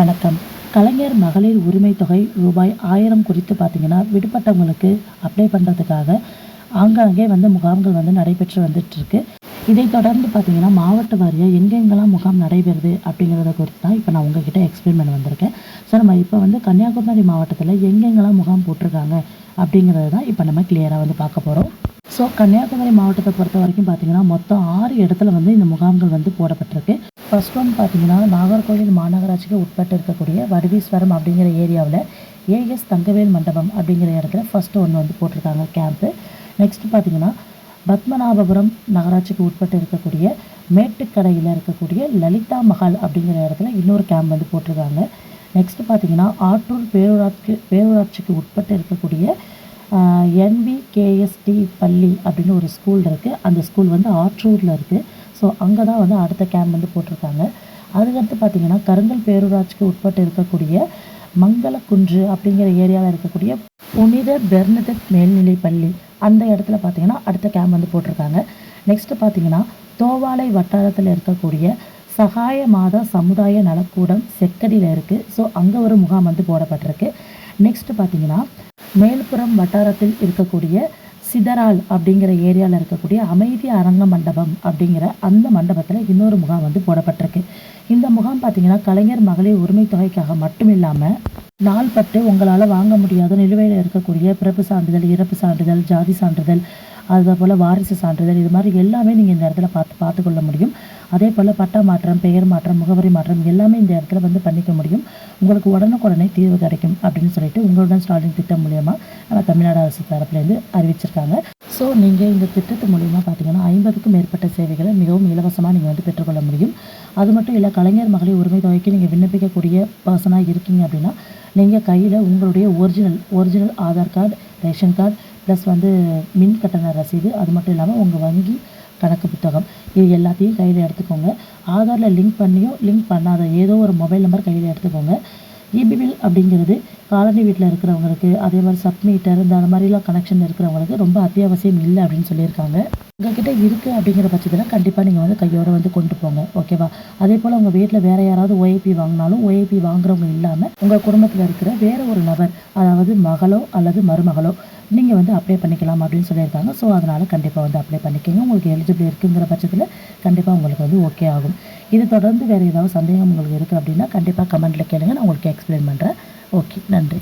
வணக்கம். கலைஞர் மகளிர் உரிமை தொகை ரூபாய் ஆயிரம் குறித்து பார்த்தீங்கன்னா விடுபட்டவங்களுக்கு அப்ளை பண்ணுறதுக்காக ஆங்காங்கே வந்து முகாம்கள் வந்து நடைபெற்று வந்துட்டுருக்கு. இதை தொடர்ந்து பார்த்தீங்கன்னா மாவட்ட வாரியாக எங்கெங்கெல்லாம் முகாம் நடைபெறுது அப்படிங்கிறத குறித்து தான் இப்போ நான் உங்ககிட்ட எக்ஸ்பிளைன் பண்ண வந்திருக்கேன். ஸோ நம்ம இப்போ வந்து கன்னியாகுமரி மாவட்டத்தில் எங்கெங்கெல்லாம் முகாம் போட்டிருக்காங்க அப்படிங்கிறது தான் இப்போ நம்ம கிளியராக வந்து பார்க்க போகிறோம் ஸோ கன்னியாகுமரி மாவட்டத்தை பொறுத்த வரைக்கும் பார்த்தீங்கன்னா மொத்தம் ஆறு இடத்துல வந்து இந்த முகாம்கள் வந்து போடப்பட்டிருக்கு. ஃபர்ஸ்ட் ஒன் பார்த்தீங்கன்னா நாகர்கோவில் மாநகராட்சிக்கு உட்பட்டு இருக்கக்கூடிய வடுவீஸ்வரம் அப்படிங்கிற ஏரியாவில் ஏஎஸ் தங்கவேல் மண்டபம் அப்படிங்கிற இடத்துல ஃபஸ்ட்டு ஒன்று வந்து போட்டிருக்காங்க கேம்ப்பு நெக்ஸ்ட் பார்த்தீங்கன்னா பத்மநாபபுரம் நகராட்சிக்கு உட்பட்டு இருக்கக்கூடிய மேட்டுக்கடையில் இருக்கக்கூடிய லலிதா மஹால் அப்படிங்கிற இடத்துல இன்னொரு கேம்ப் வந்து போட்டிருக்காங்க. நெக்ஸ்ட் பார்த்தீங்கன்னா ஆற்றூர் பேரூராட்சி பேரூராட்சிக்கு உட்பட்டு இருக்கக்கூடிய என்பிகேஎஸ்டி பள்ளி அப்படின்னு ஒரு ஸ்கூல் இருக்குது அந்த ஸ்கூல் வந்து ஆற்றூரில் இருக்குது ஸோ அங்கே தான் வந்து அடுத்த கேம்ப் வந்து போட்டிருக்காங்க. அதுக்கடுத்து பார்த்திங்கன்னா கருங்கல் பேரூராட்சிக்கு உட்பட்டு இருக்கக்கூடிய மங்களக்குன்று அப்படிங்கிற ஏரியாவில் இருக்கக்கூடிய புனித பெர்னதத் மேல்நிலை பள்ளி அந்த இடத்துல பார்த்திங்கன்னா அடுத்த கேம்ப் வந்து போட்டிருக்காங்க. நெக்ஸ்ட்டு பார்த்திங்கன்னா தோவாலை வட்டாரத்தில் இருக்கக்கூடிய சகாய மாதா சமுதாய நலக்கூடம் செக்கடியில் இருக்குது ஸோ அங்கே ஒரு முகாம் வந்து போடப்பட்டிருக்கு. நெக்ஸ்ட்டு பார்த்திங்கன்னா மேல்புறம் வட்டாரத்தில் இருக்கக்கூடிய சிதறால் அப்படிங்கிற ஏரியாவில் இருக்கக்கூடிய அமைதி அரங்க மண்டபம் அப்படிங்கிற அந்த மண்டபத்தில் இன்னொரு முகாம் வந்து போடப்பட்டிருக்கு. இந்த முகாம் பார்த்திங்கன்னா கலைஞர் மகளிர் உரிமை தொகைக்காக மட்டும் இல்லாமல் நாள்பட்டு உங்களால் வாங்க முடியாத நிலுவையில் இருக்கக்கூடிய பிறப்பு சான்றிதழ் இறப்பு சான்றிதழ் ஜாதி சான்றிதழ் அதே போல் வாரிசு சான்றிதழ் இது மாதிரி எல்லாமே நீங்கள் இந்த இடத்துல பார்த்து பார்த்துக்கொள்ள முடியும். அதே போல் பட்டா மாற்றம் பெயர் மாற்றம் முகவரி மாற்றம் எல்லாமே இந்த இடத்துல வந்து பண்ணிக்க முடியும். உங்களுக்கு உடனுக்குடனே தீர்வு கிடைக்கும் அப்படின்னு சொல்லிட்டு உங்களுடன் ஸ்டாலின் திட்டம் மூலியமாக நம்ம தமிழ்நாடு அரசு தரப்புலேருந்து அறிவிச்சிருக்காங்க. ஸோ நீங்கள் இந்த திட்டத்து மூலியமாக பார்த்தீங்கன்னா ஐம்பதுக்கும் மேற்பட்ட சேவைகளை மிகவும் இலவசமாக நீங்கள் வந்து பெற்றுக்கொள்ள முடியும். அது மட்டும் இல்லை கலைஞர் மகளிர் உரிமை தொகைக்கு நீங்கள் விண்ணப்பிக்கக்கூடிய பர்சனாக இருக்கீங்க அப்படின்னா நீங்கள் கையில் உங்களுடைய original original Aadhaar card ration card plus வந்து மின் கட்டண ரசீது அது மட்டும் இல்லாமல் உங்கள் வங்கி கணக்கு புத்தகம். இது எல்லாத்தையும் கையில் எடுத்துக்கோங்க. ஆதாரில் லிங்க் பண்ணியும் லிங்க் பண்ணாத ஏதோ ஒரு மொபைல் நம்பர் கையில் எடுத்துக்கோங்க. இபிபில் அப்படிங்கிறது காலனி வீட்டில் இருக்கிறவங்களுக்கு அதே மாதிரி சப்மீட்டர் இந்த அந்த மாதிரிலாம் கனெக்ஷன் இருக்கிறவங்களுக்கு ரொம்ப அத்தியாவசியம் இல்லை அப்படின்னு சொல்லியிருக்காங்க. உங்ககிட்ட இருக்குது அப்படிங்கிற பட்சத்தில் கண்டிப்பாக நீங்கள் வந்து கையோடு வந்து கொண்டு போங்க. ஓகேவா அதே போல் உங்கள் வீட்டில் வேறு யாராவது ஓஏபி வாங்கினாலும் ஓஏபி வாங்குறவங்க இல்லாமல் உங்கள் குடும்பத்தில் இருக்கிற வேறு ஒரு நபர் அதாவது மகளோ அல்லது மருமகளோ நீங்கள் வந்து அப்ளை பண்ணிக்கலாம் அப்படின்னு சொல்லியிருக்காங்க. ஸோ அதனால் கண்டிப்பாக வந்து அப்ளை பண்ணிக்கோங்க. உங்களுக்கு எலிஜிபிள் இருக்குங்கிற பட்சத்தில் கண்டிப்பாக உங்களுக்கு வந்து ஓகே ஆகும். இது தொடர்ந்து வேறு ஏதாவது சந்தேகம் உங்களுக்கு இருக்குது அப்படின்னா கண்டிப்பாக கமெண்ட்டில் கேளுங்க. நான் உங்களுக்கு எக்ஸ்பிளைன் பண்ணுறேன் ஓகே நன்றி.